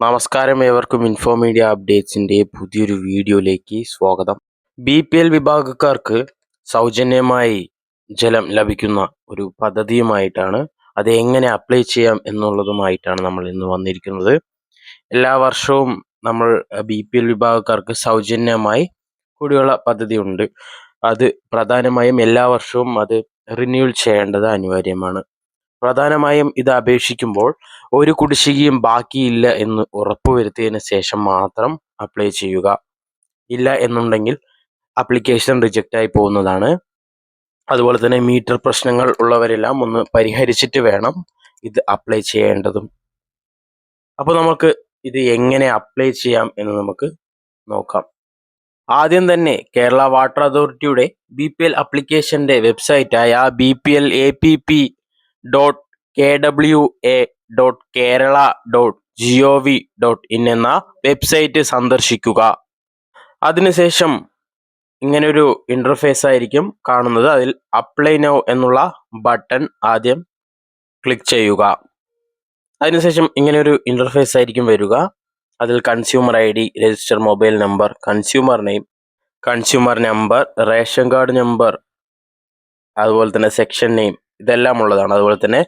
നമസ്കാരം ഏവർക്കും info media അപ്ഡേറ്റ്സിന്റെ പുതിയൊരു വീഡിയോയിലേക്ക് സ്വാഗതം. ബി പി എൽ വിഭാഗക്കാർക്ക് സൗജന്യമായി ജലം ലഭിക്കുന്ന ഒരു പദ്ധതിയുമായിട്ടാണ് അത് എങ്ങനെ അപ്ലൈ ചെയ്യാം എന്നുള്ളതുമായിട്ടാണ് നമ്മൾ ഇന്ന് വന്നിരിക്കുന്നത്. എല്ലാ വർഷവും നമ്മൾ ബി പി എൽ വിഭാഗക്കാർക്ക് സൗജന്യമായി കുടിവെള്ള പദ്ധതി ഉണ്ട് അത് പ്രധാനമായും എല്ലാ വർഷവും അത് റിന്യൂവൽ ചെയ്യേണ്ടത് അനിവാര്യമാണ്. പ്രധാനമായും ഇത് അപേക്ഷിക്കുമ്പോൾ ഒരു കുടിശ്ശികയും ബാക്കിയില്ല എന്ന് ഉറപ്പുവരുത്തിയതിന് ശേഷം മാത്രം അപ്ലൈ ചെയ്യുക. ഇല്ല എന്നുണ്ടെങ്കിൽ അപ്ലിക്കേഷൻ റിജക്റ്റ് ആയി പോകുന്നതാണ്. അതുപോലെ തന്നെ മീറ്റർ പ്രശ്നങ്ങൾ ഉള്ളവരെല്ലാം ഒന്ന് പരിഹരിച്ചിട്ട് വേണം ഇത് അപ്ലൈ ചെയ്യേണ്ടതും. അപ്പോൾ നമുക്ക് ഇത് എങ്ങനെ അപ്ലൈ ചെയ്യാം എന്ന് നമുക്ക് നോക്കാം. ആദ്യം തന്നെ കേരള വാട്ടർ അതോറിറ്റിയുടെ ബി പി എൽ അപ്ലിക്കേഷന്റെ വെബ്സൈറ്റായ B P L A P P dot K W A dot Kerala dot dot in എന്ന വെബ്സൈറ്റ് സന്ദർശിക്കുക. അതിനുശേഷം ഇങ്ങനൊരു ഇന്റർഫേസ് ആയിരിക്കും കാണുന്നത്. അതിൽ അപ്ലൈ നൗ എന്നുള്ള ബട്ടൺ ആദ്യം ക്ലിക്ക് ചെയ്യുക. അതിനുശേഷം ഇങ്ങനൊരു ഇന്റർഫേസ് ആയിരിക്കും വരിക. അതിൽ consumer I D register mobile number consumer name consumer number ration card number അതുപോലെ തന്നെ സെക്ഷൻ നെയിം ഇതെല്ലാം ഉള്ളതാണ് അതുപോലെ തന്നെ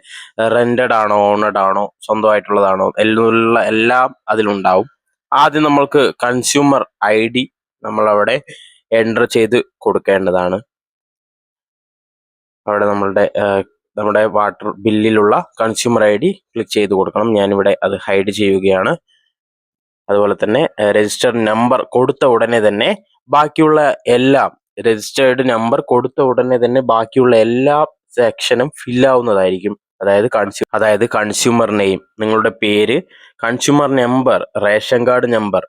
റെന്റഡ് ആണോ ഓണഡ് ആണോ സ്വന്തമായിട്ടുള്ളതാണോ എല്ലാ എല്ലാം അതിലുണ്ടാവും. ആദ്യം നമ്മൾക്ക് കൺസ്യൂമർ ഐ ഡി നമ്മളവിടെ എന്റർ ചെയ്ത് കൊടുക്കേണ്ടതാണ്. അവിടെ നമ്മളുടെ നമ്മുടെ വാട്ടർ ബില്ലിലുള്ള കൺസ്യൂമർ ഐ ഡി ക്ലിക്ക് ചെയ്ത് കൊടുക്കണം. ഞാനിവിടെ അത് ഹൈഡ് ചെയ്യുകയാണ്. അതുപോലെ തന്നെ രജിസ്റ്റർ നമ്പർ കൊടുത്ത ഉടനെ തന്നെ ബാക്കിയുള്ള എല്ലാം രജിസ്റ്റേർഡ് നമ്പർ കൊടുത്ത ഉടനെ തന്നെ ബാക്കിയുള്ള എല്ലാ സെക്ഷനും ഫില്ലാവുന്നതായിരിക്കും അതായത് കൺസ്യൂ അതായത് കൺസ്യൂമർ നെയിം നിങ്ങളുടെ പേര് consumer number ration card number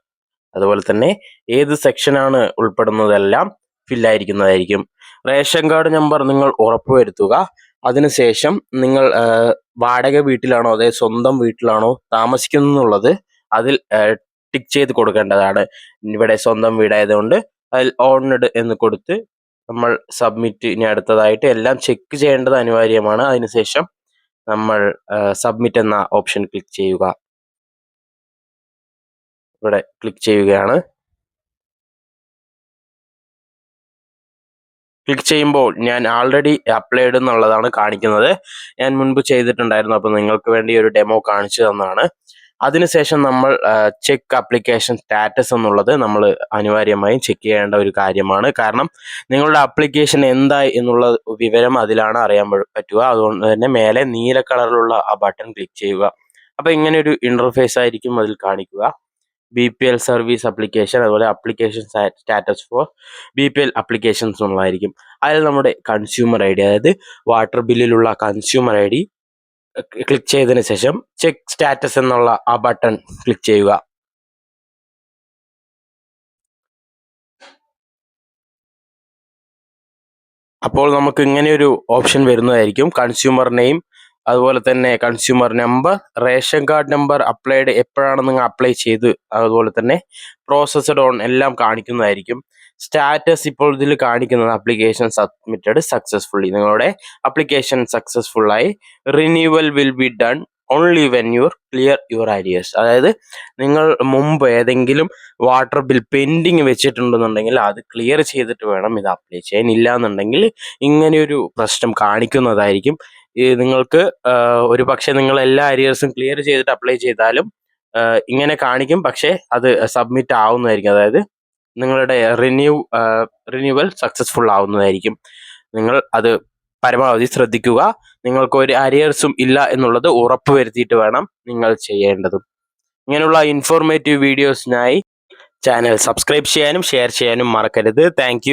അതുപോലെ തന്നെ ഏത് സെക്ഷനാണ് ഉൾപ്പെടുന്നതെല്ലാം ഫില്ലായിരിക്കുന്നതായിരിക്കും റേഷൻ കാർഡ് നമ്പർ നിങ്ങൾ ഉറപ്പുവരുത്തുക. അതിനുശേഷം നിങ്ങൾ വാടക വീട്ടിലാണോ അതായത് സ്വന്തം വീട്ടിലാണോ താമസിക്കുന്നുള്ളത് അതിൽ ടിക്ക് ചെയ്ത് കൊടുക്കേണ്ടതാണ്. ഇവിടെ സ്വന്തം വീടായതുകൊണ്ട് അതിൽ ഓൺഡ് എന്ന് കൊടുത്ത് നമ്മൾ സബ്മിറ്റ് ഇനി അടുത്തതായിട്ട് എല്ലാം ചെക്ക് ചെയ്യേണ്ടത് അനിവാര്യമാണ്. അതിനുശേഷം നമ്മൾ സബ്മിറ്റ് എന്ന ഓപ്ഷൻ ക്ലിക്ക് ചെയ്യുക. ഇവിടെ ക്ലിക്ക് ചെയ്യുകയാണ്. ക്ലിക്ക് ചെയ്യുമ്പോൾ ഞാൻ ആൾറെഡി അപ്ലൈഡ് എന്നുള്ളതാണ് കാണിക്കുന്നത്. ഞാൻ മുൻപ് ചെയ്തിട്ടുണ്ടായിരുന്നു. അപ്പോൾ നിങ്ങൾക്ക് വേണ്ടി ഒരു ഡെമോ കാണിച്ചു തന്നതാണ്. അതിനുശേഷം നമ്മൾ ചെക്ക് ആപ്ലിക്കേഷൻ സ്റ്റാറ്റസ് എന്നുള്ളത് നമ്മൾ അനിവാര്യമായും ചെക്ക് ചെയ്യേണ്ട ഒരു കാര്യമാണ്. കാരണം നിങ്ങളുടെ ആപ്ലിക്കേഷൻ എന്തായി എന്നുള്ള വിവരം അതിലാണ് അറിയാൻ പറ്റുക. അതുകൊണ്ട് തന്നെ മേലെ നീല കളറിലുള്ള ആ ബട്ടൺ ക്ലിക്ക് ചെയ്യുക. അപ്പോൾ ഇങ്ങനെ ഒരു ഇന്റർഫേസ് ആയിരിക്കും അതിൽ കാണിക്കുക. B P L service application അതുപോലെ application status for B P L applications ഉള്ളതായിരിക്കും അതിൽ നമ്മുടെ കൺസ്യൂമർ ഐ ഡി അതായത് വാട്ടർ ബില്ലിലുള്ള കൺസ്യൂമർ ഐ ഡി ക്ലിക്ക് ചെയ്തതിന് ശേഷം ചെക്ക് സ്റ്റാറ്റസ് എന്നുള്ള ആ ബട്ടൺ ക്ലിക്ക് ചെയ്യുക. അപ്പോൾ നമുക്ക് ഇങ്ങനെ ഒരു ഓപ്ഷൻ വരുന്നതായിരിക്കും. കൺസ്യൂമർ നെയിം അതുപോലെ തന്നെ consumer number ration card number applied എപ്പോഴാണ് നിങ്ങൾ അപ്ലൈ ചെയ്ത് അതുപോലെ തന്നെ പ്രോസസ്ഡ് ഓൺ എല്ലാം കാണിക്കുന്നതായിരിക്കും. സ്റ്റാറ്റസ് ഇപ്പോൾ ഇതിൽ കാണിക്കുന്നത് അപ്ലിക്കേഷൻ സബ്മിറ്റഡ് സക്സസ്ഫുള്ളി നിങ്ങളുടെ application സക്സസ്ഫുള്ളായി renewal will be done only when your clear your arrears അതായത് നിങ്ങൾ മുമ്പ് ഏതെങ്കിലും വാട്ടർ ബിൽ പെൻഡിങ് വെച്ചിട്ടുണ്ടെന്നുണ്ടെങ്കിൽ അത് ക്ലിയർ ചെയ്തിട്ട് വേണം ഇത് അപ്ലൈ ചെയ്യാൻ. ഇല്ല എന്നുണ്ടെങ്കിൽ ഇങ്ങനെയൊരു പ്രശ്നം കാണിക്കുന്നതായിരിക്കും. നിങ്ങൾക്ക് ഒരു പക്ഷേ നിങ്ങൾ എല്ലാ അരിയേഴ്സും ക്ലിയർ ചെയ്തിട്ട് അപ്ലൈ ചെയ്താലും ഇങ്ങനെ കാണിക്കും. പക്ഷേ അത് സബ്മിറ്റ് ആവുന്നതായിരിക്കും. അതായത് നിങ്ങളുടെ റിന്യൂ റിന്യൂവൽ സക്സസ്ഫുൾ ആവുന്നതായിരിക്കും. നിങ്ങൾ അത് പരമാവധി ശ്രദ്ധിക്കുക. നിങ്ങൾക്ക് ഒരു അരിയേഴ്സും ഇല്ല എന്നുള്ളത് ഉറപ്പ് വരുത്തിയിട്ട് വേണം നിങ്ങൾ ചെയ്യേണ്ടതും. ഇങ്ങനെയുള്ള ഇൻഫോർമേറ്റീവ് വീഡിയോസിനായി ചാനൽ സബ്സ്ക്രൈബ് ചെയ്യാനും ഷെയർ ചെയ്യാനും മറക്കരുത്. താങ്ക്